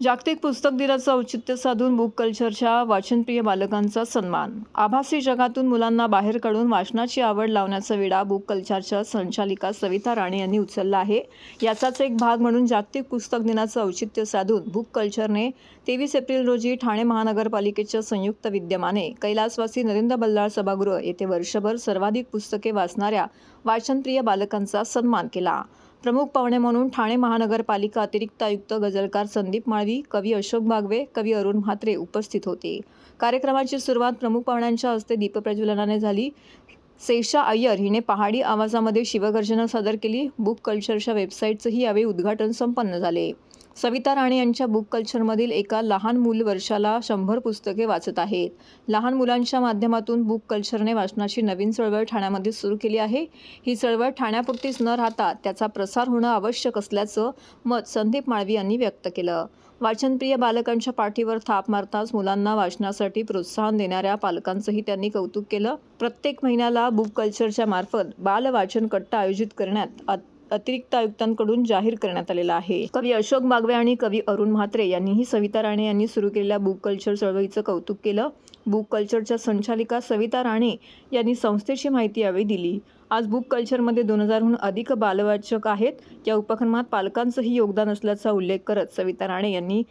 जागतिक पुस्तक दिनाचं औचित्य साधून बुक कल्चरच्या वाचनप्रिय बालकांचा सन्मान. आभासी जगातून मुलांना बाहेर काढून वाचनाची आवड लावण्याचा विडा बुक कल्चरच्या संचालिका सविता राणे यांनी उचलला आहे. याचाच एक भाग म्हणून जागतिक पुस्तक दिनाचं औचित्य साधून बुक कल्चरने तेवीस एप्रिल रोजी ठाणे महानगरपालिकेच्या संयुक्त विद्यमाने कैलासवासी नरेंद्र बल्लाळ सभागृह येथे वर्षभर सर्वाधिक पुस्तके वाचणाऱ्या वाचनप्रिय बालकांचा सन्मान केला. प्रमुख पाहुणे म्हणून ठाणे महानगरपालिका अतिरिक्त आयुक्त गजलकार संदीप माळवी कवी अशोक बागवे कवी अरुण म्हात्रे उपस्थित होते. कार्यक्रमाची सुरुवात प्रमुख पाहुण्यांच्या हस्ते दीपप्रज्वलनाने झाली. सेशा अय्यर हिने पहाडी आवाजामध्ये शिवगर्जना सादर केली. बुक कल्चरच्या वेबसाईटचंही यावेळी उद्घाटन संपन्न झाले. सविता राणे यांच्या बुक कल्चरमधील एका लहान मूल वर्षाला शंभर पुस्तके वाचत आहेत. लहान मुलांच्या माध्यमातून बुक कल्चरने वाचनाची नवीन चळवळ ठाण्यामध्ये सुरू केली आहे. ही चळवळ ठाण्यापुरतीच न राहता त्याचा प्रसार होणं आवश्यक असल्याचं मत संदीप माळवी यांनी व्यक्त केलं. वाचनप्रिय बालकांच्या पाठीवर थाप मारताच मुलांना वाचनासाठी प्रोत्साहन देणाऱ्या पालकांचंही त्यांनी कौतुक केलं. प्रत्येक महिन्याला बुक कल्चरच्या मार्फत बालवाचन कट्टा आयोजित करण्यात अत- अतिरिक्त आयुक्तांकडून जाहीर करण्यात आलेला आहे. कवी अशोक बागवे आणि कवी अरुण म्हात्रे यांनीही सविता राणे यांनी सुरू केलेल्या बुक कल्चर चळवळीचं कौतुक केलं. बुक कल्चरच्या संचालिका सविता राणे यांनी संस्थेची माहिती यावेळी दिली. आज बुक कल्चरमध्ये दोन हजारहून अधिक बालवाचक आहेत. या उपक्रमात पालकांचंही योगदान असल्याचा उल्लेख करत सविता राणे यांनी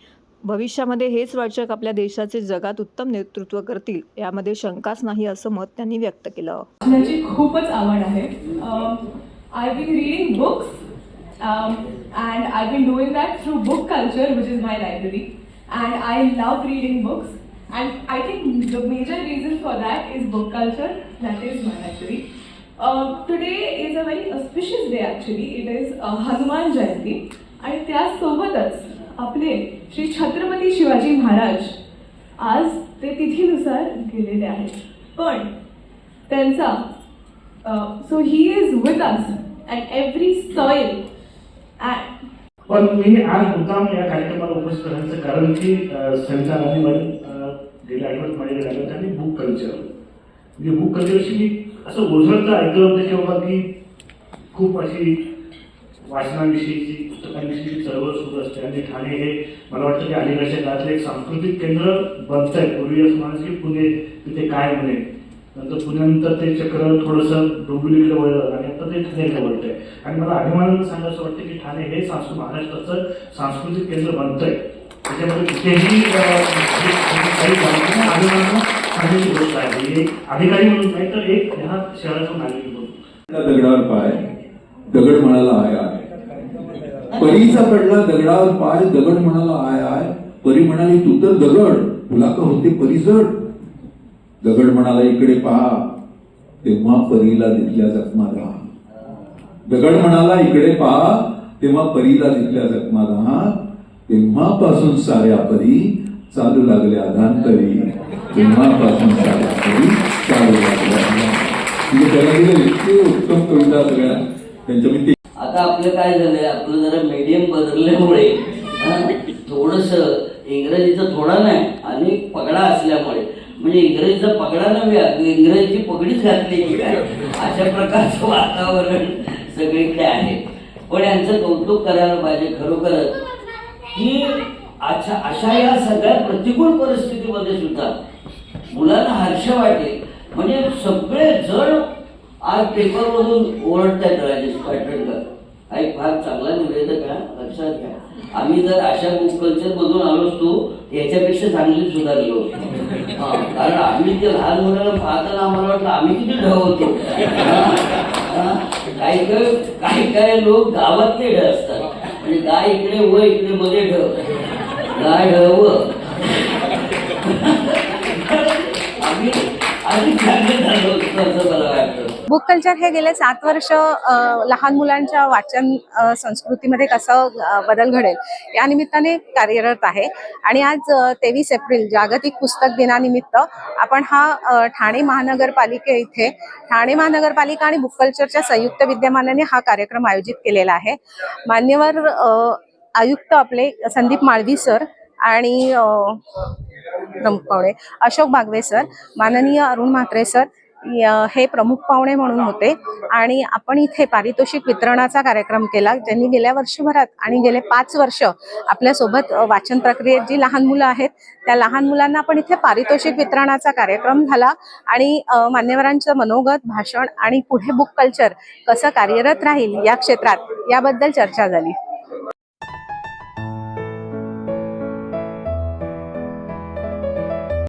भविष्यामध्ये हेच वाचक आपल्या देशाचे जगात उत्तम नेतृत्व करतील यामध्ये शंकाच नाही असं मत त्यांनी व्यक्त केलं. खूपच आवड आहे. I um, and books and I that through book through book culture my is my library and I books. And books and I think the major reason for that is book culture my is my um, today is is a auspicious day day actually it is Hanuman Jayanti आणि त्यासोबतच आपले श्री छत्रपती शिवाजी महाराज आज ते तिथीनुसार गेलेले आहेत. पण त्यांचा so he is with us and every soil पण मी आज मुद्दाम या कार्यक्रमाला उपस्थित राहण्याचं कारण की अं, आणि राणे गेल्या आठवड्यात माझ्याकडे आल्या आणि बुक कल्चर म्हणजे बुक कल्चरशी मी असं ओझळतं ऐकलं होतं की बाबा की खूप अशी वाचनाविषयीची पुस्तकांविषयीची चळवळ सुरू असते. आणि ठाणे हे मला वाटतं की अलीकडच्या काळातलं एक सांस्कृतिक केंद्र बनत आहे पूर्वी असं म्हणायचं की पुणे तिथे काय म्हणे नंतर पुण्यानंतर ते चक्र थोडंसं डोंबिवलीकडे वळलं आणि आता ते ठाण्याकडे वळतंय. आणि मला अभिमानानं सांगायचं वाटतं की ठाणे हे सांस्कृतिक महाराष्ट्राचं सांस्कृतिक केंद्र बनतंय. त्याच्यामध्ये कुठेही काही अभिमानानं सांगायची गोष्ट आहे. एक अधिकारी म्हणून नाही तर एक ह्या शहराचा नागरिक म्हणून दगडावर पाय दगड म्हणाला आय आय परीचा पडला दगडावर पाय दगड म्हणाला आय आय परी म्हणाली तू तर दगड. तुला का होते परिजड दगड म्हणाला इकडे पहा तेव्हा परीला दिसल्या जखमा दहा दगड म्हणाला इकडे पहा तेव्हा परीला दिसल्या जखमा दहा तेव्हापासून साऱ्या परी चालू लागल्या अधांतरी. तेव्हापासून साऱ्या परी चालू लागल्या म्हणजे त्याला दिलं इतके उत्तम कविता सगळ्या. त्यांच्या मी आता आपलं काय झालंय आपलं जरा मीडियम बदलल्यामुळे थोडस इंग्रजीचं थोडा नाही आणि पगडा असल्यामुळे म्हणजे इंग्रजीचा पगडा नव्हे इंग्रजीची पगडीच घातली की काय अशा प्रकारचं वातावरण सगळीकडे आहे. पण यांचं कौतुक करायला पाहिजे खरोखरच. की अच्छा अशा या सगळ्या प्रतिकूल परिस्थितीमध्ये सुद्धा मुलांना हर्ष वाटेल. म्हणजे सगळे जण आज पेपरमधून ओरडतायत राजेश पाटणकर. हा एक फार चांगला निवेदक आहे लक्षात घ्या. आम्ही जर अशा बुक कल्चर मधून आलो असतो याच्यापेक्षा चांगली सुधारलो. हा, कारण आम्ही ते लहान मुलाला पाहताना आम्हाला वाटलं आम्ही किती ढवतो हा, काही काही काही काही लोक गावातले ढ असतात. म्हणजे गाय इकडे व इकडे मध्ये ढ. गाय ढ व. आम्ही आम्ही झालो. बुक कल्चर हे गेले सात वर्ष लहान मुलांच्या वाचन संस्कृतीमध्ये कसं बदल घडेल या निमित्ताने कार्यरत आहे. आणि आज तेवीस एप्रिल जागतिक पुस्तक दिनानिमित्त आपण हा ठाणे महानगरपालिके इथे ठाणे महानगरपालिका आणि बुक कल्चरच्या संयुक्त विद्यमानाने हा कार्यक्रम आयोजित केलेला आहे. मान्यवर आयुक्त आपले संदीप माळवी सर आणि प्रमुख अशोक बागवे सर माननीय अरुण म्हात्रे सर हे प्रमुख पाहुणे म्हणून होते. आणि आपण इथे पारितोषिक वितरणाचा कार्यक्रम केला ज्यांनी गेल्या वर्षभरात आणि गेले पाच वर्ष आपल्यासोबत वाचन प्रक्रियेत जी लहान मुलं आहेत त्या लहान मुलांना आपण इथे पारितोषिक वितरणाचा कार्यक्रम झाला. आणि मान्यवरांचं मनोगत भाषण आणि पुढे बुक कल्चर कसं कार्यरत राहील या क्षेत्रात याबद्दल चर्चा झाली.